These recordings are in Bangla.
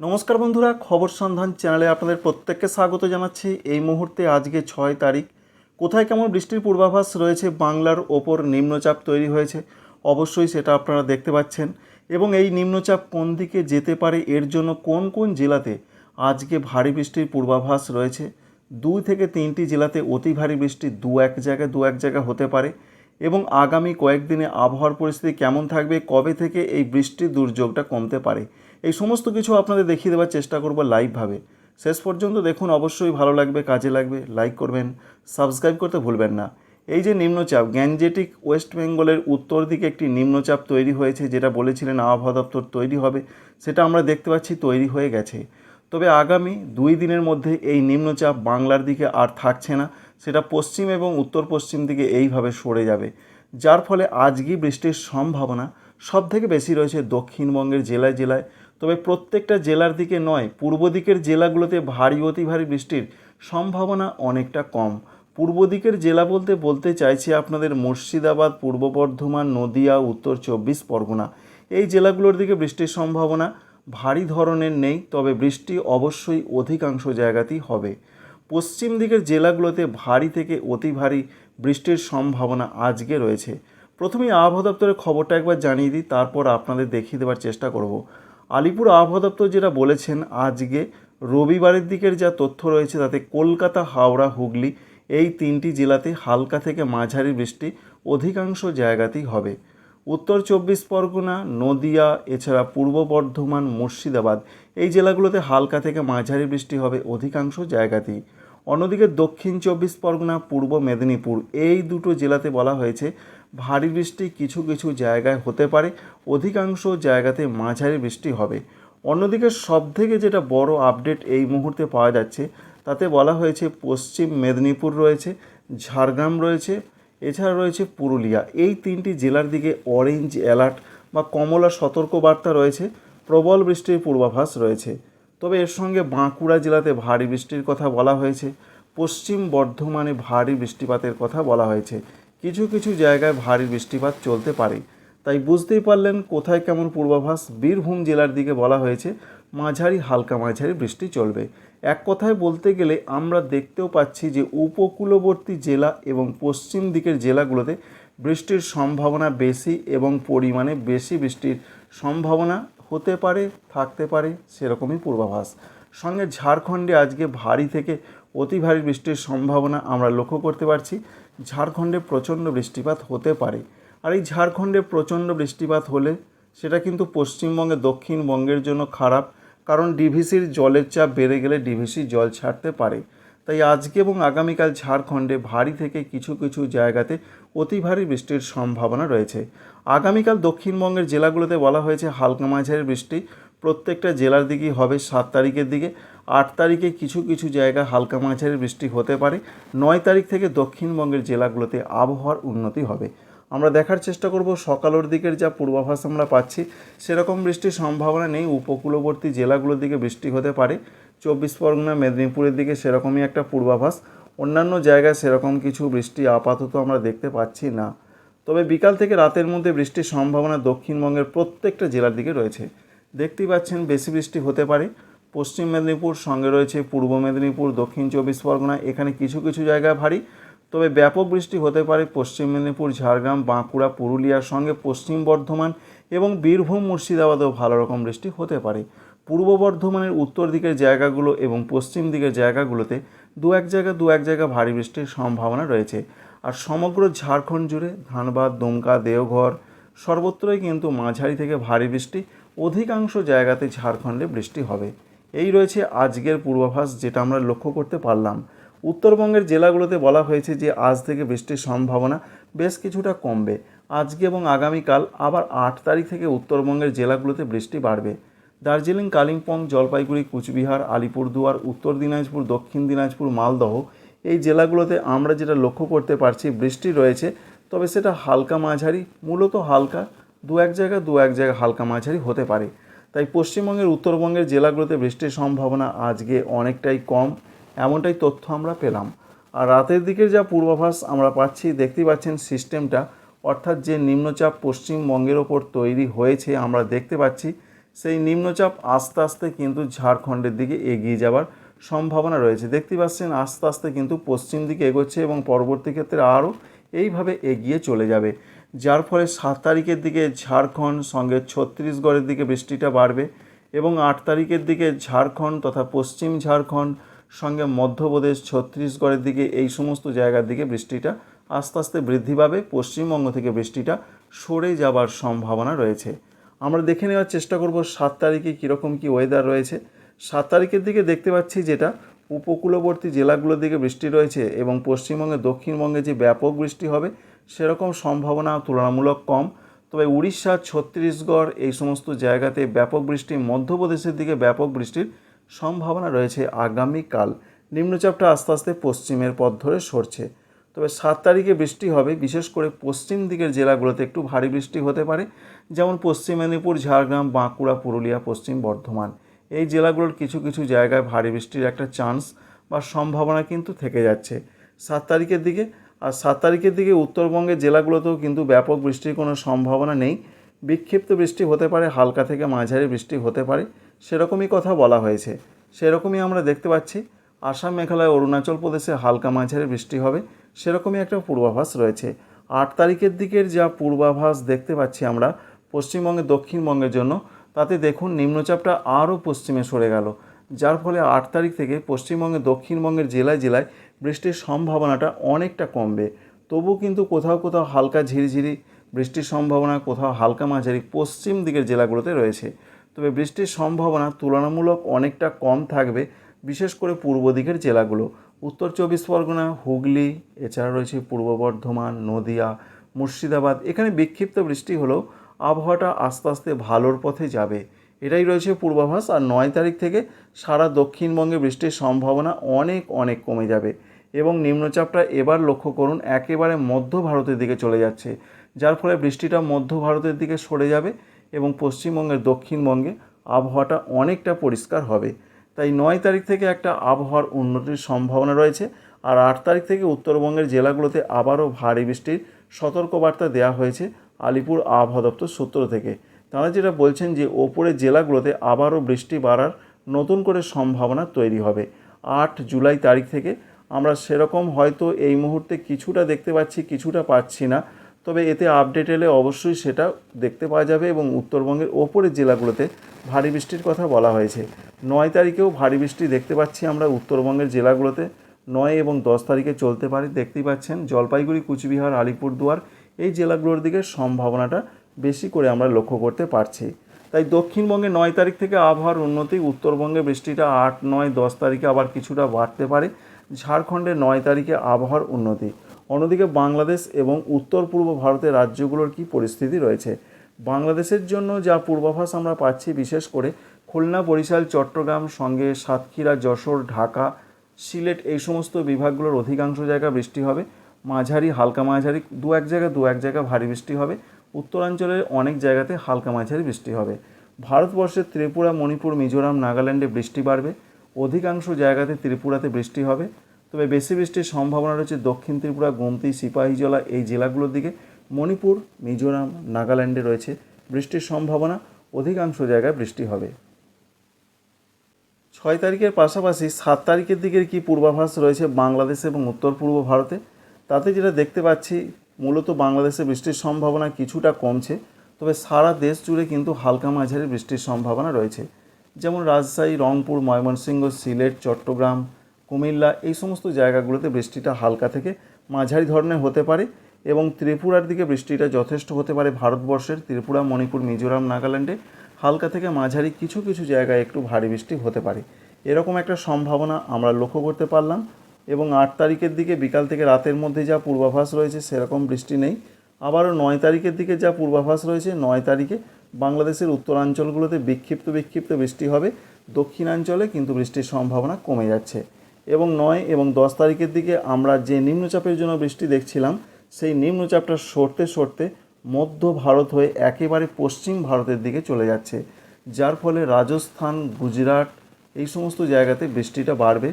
নমস্কার বন্ধুরা, খবর সন্ধান চ্যানেলে আপনাদের প্রত্যেককে স্বাগত জানাচ্ছি। এই মুহূর্তে আজকে ছয় তারিখ। কোথায় কেমন বৃষ্টির পূর্বাভাস রয়েছে বাংলার ওপর নিম্নচাপ তৈরি হয়েছে অবশ্যই সেটা আপনারা দেখতে পাচ্ছেন। এবং এই নিম্নচাপ কোন দিকে যেতে পারে, এর জন্য কোন কোন জেলাতে আজকে ভারী বৃষ্টির পূর্বাভাস রয়েছে? দুই থেকে তিনটি জেলাতে অতি ভারী বৃষ্টি দু এক জায়গায়, দু এক জায়গা হতে পারে। এবং আগামী কয়েকদিনে আবহাওয়ার পরিস্থিতি কেমন থাকবে, কবে থেকে এই বৃষ্টির দুর্যোগটা কমতে পারে? এই সমস্ত কিছু আপনাদের দেখিয়ে দেওয়ার চেষ্টা করব লাইভভাবে শেষ পর্যন্ত দেখুন, অবশ্যই ভালো লাগবে, কাজে লাগবে লাইক করবেন সাবস্ক্রাইব করতে ভুলবেন না। এই যে নিম্নচাপ গ্যাঞ্জেটিক ওয়েস্ট বেঙ্গলের উত্তর দিকে একটি নিম্নচাপ তৈরি হয়েছে, যেটা বলেছিলেন আবহাওয়া দপ্তর তৈরি হবে, সেটা আমরা দেখতে পাচ্ছি তৈরি হয়ে গেছে। তবে আগামী দুই দিনের মধ্যে এই নিম্নচাপ বাংলার দিকে আর থাকছে না, সেটা পশ্চিম এবং উত্তর পশ্চিম দিকে এইভাবে সরে যাবে। যার ফলে আজকে বৃষ্টির সম্ভাবনা সব থেকে বেশি রয়েছে দক্ষিণবঙ্গের জেলায় জেলায়। তবে প্রত্যেকটা জেলার দিকে নয়, পূর্ব দিকের জেলাগুলোতে ভারী, অতি ভারী বৃষ্টির সম্ভাবনা অনেকটা কম। পূর্ব দিকের জেলা বলতে বলতে চাইছি আপনাদের মুর্শিদাবাদ, পূর্ব বর্ধমান, নদিয়া, উত্তর চব্বিশ পরগনা। এই জেলাগুলোর দিকে বৃষ্টির সম্ভাবনা ভারী ধরনের নেই, তবে বৃষ্টি অবশ্যই অধিকাংশ জায়গাতেই হবে। পশ্চিম দিকের জেলাগুলোতে ভারী থেকে অতি ভারী বৃষ্টির সম্ভাবনা আজকে রয়েছে। প্রথমেই আবহাওয়া দপ্তরের খবরটা একবার জানিয়ে দিই, তারপর আপনাদের দেখিয়ে দেওয়ার চেষ্টা করব। আলিপুর আবহাওয়া দপ্তর যেটা বলেছেন, আজকে রবিবারের দিকের যা তথ্য রয়েছে তাতে কলকাতা, হাওড়া, হুগলি এই তিনটি জেলাতে হালকা থেকে মাঝারি বৃষ্টি অধিকাংশ জায়গাতেই হবে। উত্তর চব্বিশ পরগনা, নদিয়া, এছাড়া পূর্ব বর্ধমান, মুর্শিদাবাদ এই জেলাগুলোতে হালকা থেকে মাঝারি বৃষ্টি হবে অধিকাংশ জায়গাতেই। অন্যদিকে দক্ষিণ চব্বিশ পরগনা, পূর্ব মেদিনীপুর, এই দুটো জেলাতে বলা হয়েছে ভারী বৃষ্টি কিছু কিছু জায়গায় হতে পারে, অধিকাংশ জায়গাতে মাঝারি বৃষ্টি হবে। অন্যদিকে সবথেকে যেটা বড় আপডেট এই মুহূর্তে পাওয়া যাচ্ছে, তাতে বলা হয়েছে পশ্চিম মেদিনীপুর রয়েছে, ঝাড়গ্রাম রয়েছে, এছাড়া রয়েছে পুরুলিয়া। এই তিনটি জেলার দিকে অরেঞ্জ অ্যালার্ট বা কমলা সতর্কবার্তা রয়েছে, প্রবল বৃষ্টির পূর্বাভাস রয়েছে। তবে এর সঙ্গে বাঁকুড়া জেলাতে ভারী বৃষ্টির কথা বলা হয়েছে। পশ্চিম বর্ধমানে ভারী বৃষ্টিপাতের কথা বলা হয়েছে। কিছু কিছু জায়গায় ভারী বৃষ্টিপাত চলতে পারে। তাই বুঝতেই পারলেন কোথায় কেমন পূর্বাভাস বীরভূম জেলার দিকে বলা হয়েছে, মাঝারি হালকা মাঝারি বৃষ্টি চলবে। এক কথায় বলতে গেলে আমরা দেখতেও পাচ্ছি যে উপকূলবর্তী জেলা এবং পশ্চিম দিকের জেলাগুলোতে বৃষ্টির সম্ভাবনা বেশি এবং পরিমাণে বেশি বৃষ্টির সম্ভাবনা হতে পারে, থাকতে পারে, সেরকমই পূর্বাভাস। সঙ্গে ঝাড়খণ্ডে আজকে ভারী থেকে অতি ভারী বৃষ্টির সম্ভাবনা আমরা লক্ষ্য করতে পারছি। ঝাড়খণ্ডে প্রচণ্ড বৃষ্টিপাত হতে পারে। আর এই ঝাড়খণ্ডে প্রচণ্ড বৃষ্টিপাত হলে সেটা কিন্তু পশ্চিমবঙ্গে দক্ষিণবঙ্গের জন্য খারাপ, কারণ ডিভিসির জলের চাপ বেড়ে গেলে ডিভিসি জল ছাড়তে পারে। তাই আজকে এবং আগামীকাল ঝাড়খণ্ডে ভারী থেকে কিছু কিছু জায়গাতে অতি ভারী বৃষ্টির সম্ভাবনা রয়েছে। আগামীকাল দক্ষিণবঙ্গের জেলাগুলোতে বলা হয়েছে হালকা মাঝারি বৃষ্টি। প্রত্যেকটা জেলার দিকেই হবে সাত তারিখের দিকে। আট তারিখে কিছু কিছু জায়গায় হালকা মাঝারি বৃষ্টি হতে পারে। নয় তারিখ থেকে দক্ষিণবঙ্গের জেলাগুলোতে আবহাওয়ার উন্নতি হবে। আমরা দেখার চেষ্টা করব সকালের দিকের যা পূর্বাভাস আমরা পাচ্ছি। সেরকম বৃষ্টির সম্ভাবনা নেই। উপকূলবর্তী জেলাগুলোর দিকে বৃষ্টি হতে পারে। চব্বিশ পরগনা, মেদিনীপুরের দিকে সেরকমই একটা পূর্বাভাস। অন্যান্য জায়গায় সেরকম কিছু বৃষ্টি আপাতত আমরা দেখতে পাচ্ছি না। তবে বিকাল থেকে রাতের মধ্যে বৃষ্টির সম্ভাবনা দক্ষিণবঙ্গের প্রত্যেকটা জেলার দিকে রয়েছে। দেখতেই পাচ্ছেন বেশি বৃষ্টি হতে পারে। পশ্চিম মেদিনীপুর, সঙ্গে রয়েছে পূর্ব মেদিনীপুর, দক্ষিণ চব্বিশ পরগনা, এখানে কিছু কিছু জায়গায় ভারী। তবে ব্যাপক বৃষ্টি হতে পারে পশ্চিম মেদিনীপুর, ঝাড়গ্রাম, বাঁকুড়া, পুরুলিয়ার সঙ্গে পশ্চিম বর্ধমান এবং বীরভূম, মুর্শিদাবাদেও ভালো রকম বৃষ্টি হতে পারে। পূর্ব বর্ধমানের উত্তর দিকের জায়গাগুলো এবং পশ্চিম দিকের জায়গাগুলোতে দু এক জায়গা, দু এক জায়গা ভারী বৃষ্টির সম্ভাবনা রয়েছে। আর সমগ্র ঝাড়খণ্ড জুড়ে ধানবাদ, দুমকা, দেওঘর সর্বত্রই কিন্তু মাঝারি থেকে ভারী বৃষ্টি। অধিকাংশ জায়গাতে ঝাড়খণ্ডে বৃষ্টি হবে। এই রয়েছে আজকের পূর্বাভাস যেটা আমরা লক্ষ্য করতে পারলাম। উত্তরবঙ্গের জেলাগুলোতে বলা হয়েছে যে আজ থেকে বৃষ্টির সম্ভাবনা বেশ কিছুটা কমবে। আজকে এবং আগামীকাল আবার আট তারিখ থেকে উত্তরবঙ্গের জেলাগুলোতে বৃষ্টি বাড়বে। দার্জিলিং, কালিম্পং, জলপাইগুড়ি, কুচবিহার, আলিপুরদুয়ার, উত্তর দিনাজপুর, দক্ষিণ দিনাজপুর, মালদহ এই জেলাগুলোতে আমরা যেটা লক্ষ্য করতে পারছি বৃষ্টি রয়েছে, তবে সেটা হালকা মাঝারি, মূলত হালকা, দু এক জায়গা, দু এক জায়গা হালকা মাঝারি হতে পারে। তাই পশ্চিমবঙ্গের, উত্তরবঙ্গের জেলাগুলোতে বৃষ্টির সম্ভাবনা আজকে অনেকটাই কম, এমনটাই তথ্য আমরা পেলাম। আর রাতের দিকের যা পূর্বাভাস আমরা পাচ্ছি, দেখতেই পাচ্ছেন সিস্টেমটা, অর্থাৎ যে নিম্নচাপ পশ্চিমবঙ্গের ওপর তৈরি হয়েছে, আমরা দেখতে পাচ্ছি সেই নিম্নচাপ আস্তে আস্তে কিন্তু ঝাড়খণ্ডের দিকে এগিয়ে যাওয়ার সম্ভাবনা রয়েছে। দেখতে পাচ্ছেন আস্তে আস্তে কিন্তু পশ্চিম দিকে এগোচ্ছে এবং পরবর্তী ক্ষেত্রে আরও এইভাবে এগিয়ে চলে যাবে। যার ফলে সাত তারিখের দিকে ঝাড়খণ্ড সঙ্গে ছত্তিশগড়ের দিকে বৃষ্টিটা বাড়বে এবং আট তারিখের দিকে ঝাড়খণ্ড তথা পশ্চিম ঝাড়খণ্ড সঙ্গে মধ্যপ্রদেশ, ছত্তিশগড়ের দিকে এই সমস্ত জায়গার দিকে বৃষ্টিটা আস্তে আস্তে বৃদ্ধি পাবে। পশ্চিমবঙ্গ থেকে বৃষ্টিটা সরে যাবার সম্ভাবনা রয়েছে। আমরা দেখে নেওয়ার চেষ্টা করব সাত তারিখে কীরকম কী ওয়েদার রয়েছে। সাত তারিখের দিকে দেখতে পাচ্ছি যেটা উপকূলবর্তী জেলাগুলোর দিকে বৃষ্টি রয়েছে এবং পশ্চিমবঙ্গে, দক্ষিণবঙ্গে যে ব্যাপক বৃষ্টি হবে, সেরকম সম্ভাবনা তুলনামূলক কম। তবে উড়িষ্যা, ছত্তিশগড় এই সমস্ত জায়গাতে ব্যাপক বৃষ্টি, মধ্যপ্রদেশের দিকে ব্যাপক বৃষ্টির সম্ভাবনা রয়েছে আগামীকাল। নিম্নচাপটা আস্তে আস্তে পশ্চিমের পথ ধরে সরছে। তবে সাত তারিখে বৃষ্টি হবে, বিশেষ করে পশ্চিম দিকের জেলাগুলোতে একটু ভারী বৃষ্টি হতে পারে, যেমন পশ্চিম মেদিনীপুর, ঝাড়গ্রাম, বাঁকুড়া, পুরুলিয়া, পশ্চিম বর্ধমান। এই জেলাগুলোর কিছু কিছু জায়গায় ভারী বৃষ্টির একটা চান্স বা সম্ভাবনা কিন্তু থেকে যাচ্ছে। সাত তারিখের দিকে, আর সাত তারিখের দিকে উত্তরবঙ্গের জেলাগুলোতেও কিন্তু ব্যাপক বৃষ্টির কোনো সম্ভাবনা নেই। বিক্ষিপ্ত বৃষ্টি হতে পারে, হালকা থেকে মাঝারি বৃষ্টি হতে পারে, সেরকমই কথা বলা হয়েছে। সেরকমই আমরা দেখতে পাচ্ছি, আসাম, মেঘালয়, অরুণাচল প্রদেশে হালকা মাঝারি বৃষ্টি হবে সেরকমই একটা পূর্বাভাস রয়েছে। আট তারিখের দিকের যা পূর্বাভাস দেখতে পাচ্ছি আমরা পশ্চিমবঙ্গে, দক্ষিণবঙ্গের জন্য, তাতে দেখুন নিম্নচাপটা আরও পশ্চিমে সরে গেল। যার ফলে আট তারিখ থেকে পশ্চিমবঙ্গে, দক্ষিণবঙ্গের জেলায় জেলায় বৃষ্টির সম্ভাবনাটা অনেকটা কমবে। তবু কিন্তু কোথাও কোথাও হালকা ঝিরিঝিরি বৃষ্টির সম্ভাবনা, কোথাও হালকা মাঝারি পশ্চিম দিকের জেলাগুলোতে রয়েছে। তবে বৃষ্টির সম্ভাবনা তুলনামূলক অনেকটা কম থাকবে, বিশেষ করে পূর্ব দিকের জেলাগুলো। উত্তর চব্বিশ পরগনা, হুগলি, এছাড়া রয়েছে পূর্ব বর্ধমান, নদিয়া, মুর্শিদাবাদ। এখানে বিক্ষিপ্ত বৃষ্টি হলেও আবহাওয়াটা আস্তে আস্তে ভালোর পথে যাবে। এটাই রয়েছে পূর্বাভাস আর নয় তারিখ থেকে সারা দক্ষিণবঙ্গে বৃষ্টির সম্ভাবনা অনেক অনেক কমে যাবে এবং নিম্নচাপটা এবার লক্ষ্য করুন, একেবারে মধ্য ভারতের দিকে চলে যাচ্ছে, যার ফলে বৃষ্টিটা মধ্য ভারতের দিকে সরে যাবে এবং পশ্চিমবঙ্গের দক্ষিণবঙ্গে আবহাওয়াটা অনেকটা পরিষ্কার হবে। তাই নয় তারিখ থেকে একটা আবহাওয়ার উন্নতির সম্ভাবনা রয়েছে আর আট তারিখ থেকে উত্তরবঙ্গের জেলাগুলোতে আবারও ভারী বৃষ্টির সতর্কবার্তা দেওয়া হয়েছে আলিপুর আবহাওয়া দপ্তর সূত্র থেকে। তারা যেটা বলছেন যে ওপরের জেলাগুলোতে আবারও বৃষ্টি বাড়ার নতুন করে সম্ভাবনা তৈরি হবে। আট জুলাই তারিখ থেকে আমরা সেরকম হয়তো এই মুহূর্তে কিছুটা দেখতে পাচ্ছি, কিছুটা পাচ্ছি না। তবে এতে আপডেট এলে অবশ্যই সেটা দেখতে পাওয়া যাবে এবং উত্তরবঙ্গের ওপরের জেলাগুলোতে ভারী বৃষ্টির কথা বলা হয়েছে। নয় তারিখেও ভারী বৃষ্টি দেখতে পাচ্ছি আমরা উত্তরবঙ্গের জেলাগুলোতে। নয় এবং দশ তারিখে চলতে পারে, দেখতেই পাচ্ছেন জলপাইগুড়ি, কুচবিহার আলিপুরদুয়ার এই জেলাগুলোর দিকে সম্ভাবনাটা বেশি করে আমরা লক্ষ্য করতে পারছি। তাই দক্ষিণবঙ্গে নয় তারিখ থেকে আবহাওয়ার উন্নতি, উত্তরবঙ্গে বৃষ্টিটা আট, নয়, দশ তারিখে আবার কিছুটা বাড়তে পারে। ঝাড়খণ্ডে নয় তারিখে আবহাওয়ার উন্নতি। অন্যদিকে বাংলাদেশ এবং উত্তর পূর্ব ভারতের রাজ্যগুলোর কি পরিস্থিতি রয়েছে? বাংলাদেশের জন্য যা পূর্বাভাস আমরা পাচ্ছি, বিশেষ করে খুলনা, বরিশাল, চট্টগ্রাম, সঙ্গে সাতক্ষীরা, যশোর, ঢাকা, সিলেট, এই সমস্ত বিভাগগুলোর অধিকাংশ জায়গা বৃষ্টি হবে। মাঝারি, হালকা মাঝারি, দু এক জায়গায় দু এক জায়গায় ভারী বৃষ্টি হবে। উত্তরাঞ্চলের অনেক জায়গাতে হালকা মাঝারি বৃষ্টি হবে। ভারতবর্ষের ত্রিপুরা, মণিপুর, মিজোরাম, নাগাল্যান্ডে বৃষ্টি বাড়বে। অধিকাংশ জায়গাতে ত্রিপুরাতে বৃষ্টি হবে। তবে বেশি বৃষ্টির সম্ভাবনা রয়েছে দক্ষিণ ত্রিপুরা, গোমতি, সিপাহীজলা এই জেলাগুলোর দিকে। মণিপুর, মিজোরাম, নাগাল্যান্ডে রয়েছে বৃষ্টির সম্ভাবনা। অধিকাংশ জায়গায় বৃষ্টি হবে। ছয় তারিখের পাশাপাশি সাত তারিখের দিকের কি পূর্বাভাস রয়েছে বাংলাদেশ এবং উত্তর পূর্ব ভারতে? তাতে যেটা দেখতে পাচ্ছি, মূলত বাংলাদেশে বৃষ্টির সম্ভাবনা কিছুটা কমছে, তবে সারা দেশ জুড়ে কিন্তু হালকা মাঝারি বৃষ্টির সম্ভাবনা রয়েছে। যেমন রাজশাহী, রংপুর, ময়মনসিংহ, সিলেট, চট্টগ্রাম কুমিল্লা, এই সমস্ত জায়গাগুলোতে বৃষ্টিটা হালকা থেকে মাঝারি ধরনের হতে পারে এবং ত্রিপুরার দিকে বৃষ্টিটা যথেষ্ট হতে পারে ভারতবর্ষের ত্রিপুরা, মণিপুর, মিজোরাম, নাগাল্যান্ডে। হালকা থেকে মাঝারি কিছু কিছু জায়গায় একটু ভারী বৃষ্টি হতে পারে। এরকম একটা সম্ভাবনা আমরা লক্ষ্য করতে পারলাম এবং আট তারিখের দিকে বিকাল থেকে রাতের মধ্যে যা পূর্বাভাস রয়েছে সেরকম বৃষ্টি নেই। আবারও নয় তারিখের দিকে যা পূর্বাভাস রয়েছে, নয় তারিখে বাংলাদেশের উত্তরাঞ্চলগুলোতে বিক্ষিপ্ত বিক্ষিপ্ত বৃষ্টি হবে। দক্ষিণাঞ্চলে কিন্তু বৃষ্টির সম্ভাবনা কমে যাচ্ছে। এবং নয় এবং দশ তারিখের দিকে আমরা যে নিম্নচাপের জন্য বৃষ্টি দেখছিলাম, সেই নিম্নচাপটা সরতে সরতে মধ্য ভারত হয়ে একেবারে পশ্চিম ভারতের দিকে চলে যাচ্ছে, যার ফলে রাজস্থান, গুজরাট এই সমস্ত জায়গাতে বৃষ্টিটা বাড়বে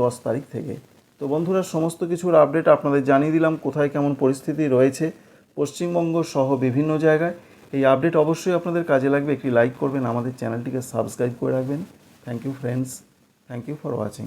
দশ তারিখ থেকে। তো বন্ধুরা, সমস্ত কিছুর আপডেট আপনাদের জানিয়ে দিলাম, কোথায় কেমন পরিস্থিতি রয়েছে, পশ্চিমবঙ্গ সহ বিভিন্ন জায়গায়। এই আপডেট অবশ্যই আপনাদের কাজে লাগবে, একটি লাইক করবেন, আমাদের চ্যানেলটিকে সাবস্ক্রাইব করে রাখবেন। Thank you friends thank you for watching